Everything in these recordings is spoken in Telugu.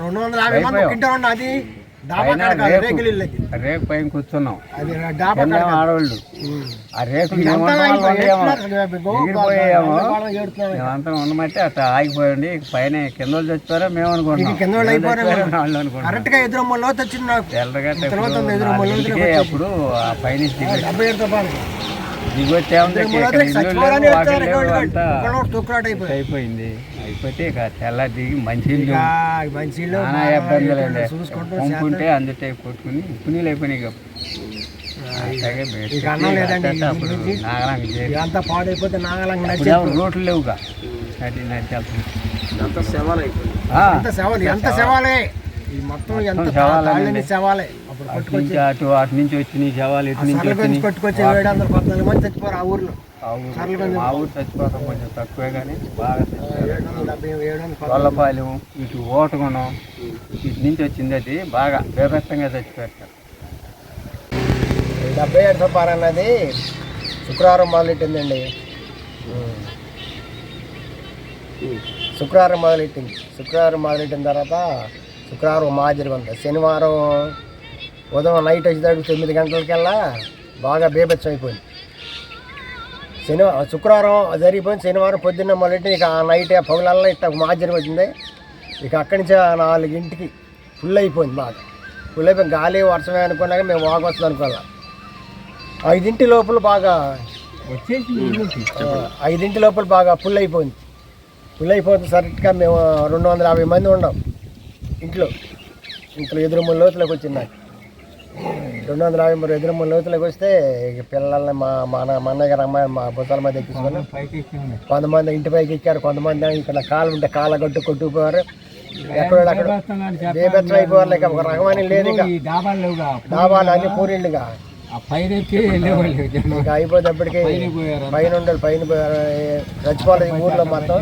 రెండు వందల యాభై మంది ఉన్న అది రేకు- పైన కూర్చున్నాం. ఆడవాళ్ళు. ఆ రేకు. మేమంతా ఉండమంటే అట్లా ఆగిపోయండి పైన కింద వాళ్ళు చచ్చిపోయారా మేము ఎదురు అప్పుడు ఆ పైన అయిపోయింది. అయిపోతే ఇక తెల్ల దిగి మంచి ఇక ఇల్లు మంచి ఇల్లు నానా ఇబ్బందులు ఉంటే అందుటే కొట్టుకుని పునీలు అయిపోయినాయి ఇక. ఇదంతా పాడైపోతే నాగలంగా రోడ్లు లేవుగా నడి అంత ఎంత శవాలు ఎంత శవాలే? ఈ మొత్తం ఎంత శవాలే. అటు నుంచి అటు అటు నుంచి వచ్చినాయి శవాలు ఇటు నుంచి వచ్చినాయి? పద్నాలుగు మంది చచ్చిపోరు ఆ ఊర్లో. ఆ ఊరు మా ఊరు చచ్చిపోతాం కొంచెం తక్కువే కానీ బాగా. గొల్లపాలెం ఇటు ఓటగుణం ఇటు నుంచి వచ్చింది అది బాగా బీభత్సంగా చచ్చిపోయారు డెబ్బై ఏడు సపార అన్నది శుక్రవారం మొదలెట్టిందండి. శుక్రవారం మొదలెట్టింది. శుక్రవారం మొదలెట్టిన తర్వాత శుక్రవారం మాదిరి ఉంది. శనివారం ఉదయం నైట్ వచ్చేటప్పుడు తొమ్మిది గంటలకల్లా బాగా బీభత్సం అయిపోయింది. శనివారం శుక్రవారం జరిగిపోయింది. శనివారం పొద్దున్న మొదలెట్టి ఇక ఆ నైట్ పగులల్లా ఇట్లా మాదిరి వచ్చింది ఇక అక్కడి నుంచి నాలుగింటికి ఫుల్ అయిపోయింది బాగా. ఫుల్ అయిపోయింది. గాలి వర్షమే అనుకున్నాక మేము వాగొస్తుంది అనుకోవాలి. ఐదింటి లోపల బాగా ఐదింటి లోపల బాగా ఫుల్ అయిపోయింది. ఫుల్ అయిపోతుంది సరిగ్గా మేము రెండు వందల యాభై మంది ఉన్నాం ఇంట్లో. ఇంట్లో ఎదురుమూల లోతులోకి వచ్చింది నాకు. రెండు వందల యాభై మూడు ఎదురుమూల లోతులోకి వస్తే పిల్లల్ని మా మా అన్న- మా అన్నయ్య గారు అమ్మాయి మా భుజాల మీద ఎక్కించుకొని. కొంతమంది ఇంటి పైకి ఎక్కారు. కొంతమంది ఇక్కడ కాలు ఉంటే కాళ్ళ గట్టు కొట్టుకుపోయారు. ఎక్కడ అక్కడ. బేబెత్తం అయిపోవాలి ఇక ఒక రకమైన లేదు ఇక డాబాలు అన్ని పూరిళ్ళుగా. ఇక అయిపోయేటప్పటికి పైన ఉండాలి పైన పోయారు. చచ్చిపోవాలి ఊర్లో మొత్తం.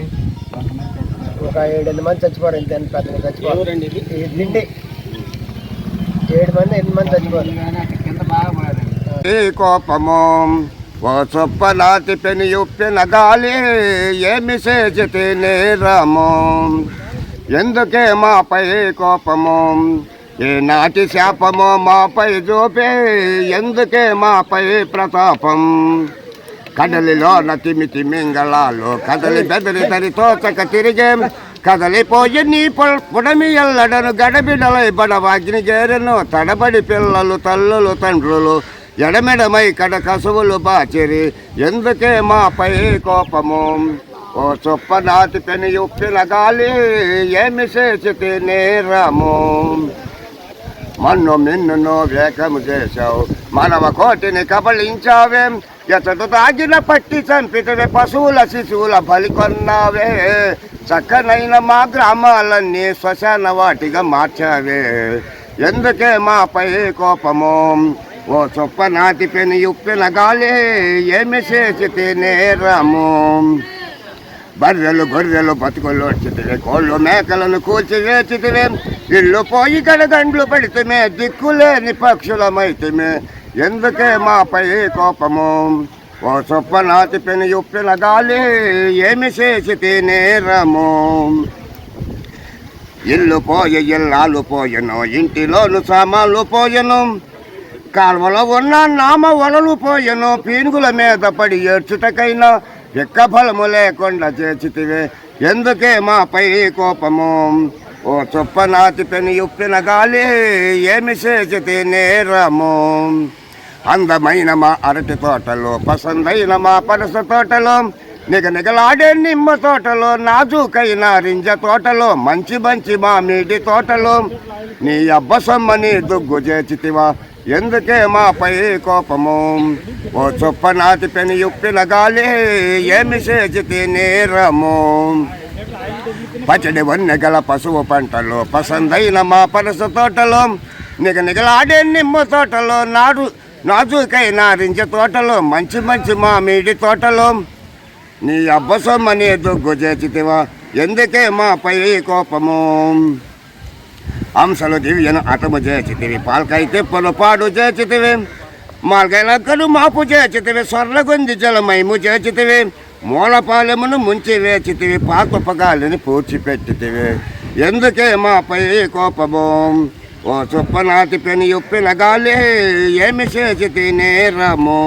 ఒక ఏడెనిమిది మంది చచ్చిపోరు ఇంత పెద్ద ఈ తిండి ఏడు మంది ఎనిమిది మంది ఈ కోపము? ఓ చొప్పనాతి పెని ఉప్పిన గాలి ఏమి చేసితే నేరము? ఎందుకే మాపై కోపము? నాటి శాపము మాపై చూపే ఎందుకే మాపై ప్రతాపం? కదలిలో నతిమితి మింగళాలు కదలి బెదరి తరి తోచక తిరిగే? కదలిపోయి నీ పొ- పుడమి ఎల్లడను గడబిడలై బడవాగ్ని చేరను తడబడి పిల్లలు తల్లులు తండ్రులు ఎడమెడమై కడ కసువులు బాచిరి. ఎందుకే మాపై కోపము? ఓ చొప్ప నాటి పెని ఉప్పిన గాలి ఏమి చేసితే నేరము? మన్ను మిన్నును వేకము చేశావు. మనవ కోటిని కబలించావేం ఎతడు తాగిన పట్టి చంపితవే పశువుల శిశువుల బలి కొన్నావే చక్కనైన మా గ్రామాలన్నీ శ్మశాన వాటిగా మార్చావే. ఎందుకే మాపై కోపము? ఓ చొప్ప నాటి పెని ఉప్పిన గాలి ఏమి చేసి నేరము బర్రెలు గొర్రెలు బతుకులు వచ్చితివే కోళ్ళు మేకలను కూల్చి వేచితివే ఇల్లు పోయి గడగండ్లు పడితేమే దిక్కులేని పక్షులమైతిమే. ఎందుకే మాపై కోపము? ఓ చొప్ప నాటి ఉప్పిన గాలి ఏమి చేసి నేరము? ఇల్లు పోయి ఇల్లాలు పోయను ఇంటిలోను సామాన్లు పోయను. కాల్వలో ఉన్న నామ వలలు పోయను పీనుగుల మీద పడి ఏడ్చుటకైనా ఎక్క ఫలము లేకుండా చేచితివే. ఎందుకే మాపై కోపము? ఓ చొప్ప నాతి పెని ఉప్పిన గాలి ఏమి చేచితే నేరము? అందమైన మా అరటి తోటలో పసందైన మా పనస తోటలో నిగనిగలాడే నిమ్మ తోటలో నాజూకైన రింజ తోటలో మంచి మంచి మామిడి తోటలో నీ అబ్బసమ్మని దుగ్గు చేచితివా? ఎందుకే మాపై కోపము? ఓ చొప్ప నాటి పెని ఉప్పిన ఏమి చేచితి నేరము? పచ్చడి వన్నె గల పశువు పంటలో పసందైన మా పనస తోటలో నిగనిగలాడే నిమ్మ తోటలో నాడు నాజుకై నారింజ తోటలో మంచి మంచి మామిడి తోటలో. నీ అబ్బసొమ్మని దుగ్గు చేచితివా ఎందుకే మాపై కోపము? అంశలు దివ్యను అతము చేచితివి పాల్కైతే పొలపాడు చేచితివి మాల్గైనక్కడు మాపు చేచితివి స్వర్ణగుంది జలమైము చేచితివి మూలపాలెమును ముంచి వేచితివి పాకపగాలిని పూడ్చిపెట్టితివి ఎందుకే మాపై కోపము ఓ చుప్పనాటి పెని ఉప్పిన గాలి ఏమి చేసి నేరము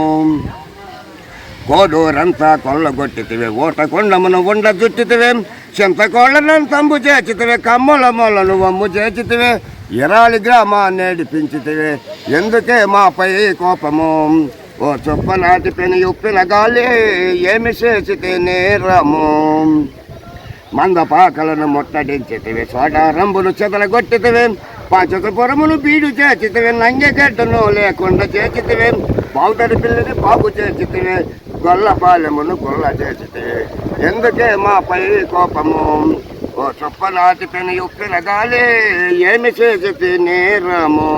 కోడూరంతా కొల్లగొట్టితివే ఓట కొండమును ఉండ జుట్టితివే చింతకోళ్ళను తంబు చేచితివే కమ్మల మొలను వమ్ము చేచితివే ఇరాలి గ్రామాన్ని నేడిపించితివే ఎందుకే మాపై కోపము? ఓ చొప్పనాటి పెని ఉప్పిన గాలి ఏమి చేసితే నేరము? మందపాకలను ముట్టడించితివి సోడారంబులు చెదలగొట్టితివి పాచకపురమును బీడు చేచితివి నంగెగడ్డను లేకుండా చేచితివి బావుదడి పిల్లని బాగు చేచితివి గొల్లపాలెమును గొల్ల చేసితే. ఎందుకే మాపై కోపము? ఓ చొప్ప పెని ఉప్పిన గాలి ఏమి చేసి నేరము?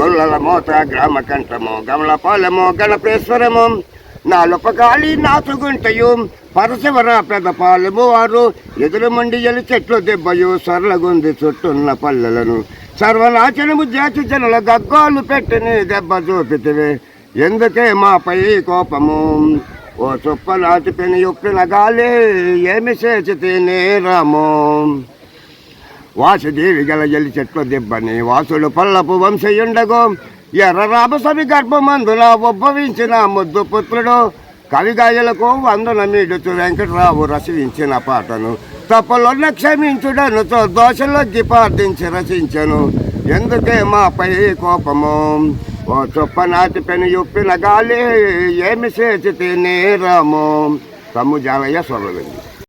గొల్లల మోత గ్రామ కంఠము గమలపాలెము గణపేశ్వరము. నాలుపకాలి నాచుగుంటయు పరశివర పెద్ద పాలము వారు. ఎదురుమండి ఎలు చెట్లు దెబ్బయు సరళగుంది చుట్టున్న పల్లెలను. సర్వనాశనము జాతి జనుల గగ్గాలు పెట్టిని దెబ్బ చూపితివి. ఎందుకే మాపై కోపము? ఓ చుప్పనాటి పెను ఉప్పిన గాలి ఏమి చేసి నేరము? వాసుదేవి గల ఎలి చెట్ల దెబ్బని వాసుడు పల్లపు వంశయుండగో ఎర్ర రామసమి గర్భమందున ఉద్భవించిన ముద్దు పుత్రుడు కవిగాయలకు వందన మీడుచు వెంకటరావు రసించిన పాటను తప్పలొన్న క్షమించుడను దోషలొగ్గి ప్రార్థించి రచించను ఎందుకే మాపై కోపము? ఓ చొప్పనాటి పెను ఉప్పిన గాలి ఏమి చేసి నేరము? తమ్ము జానయ్య సొరవింది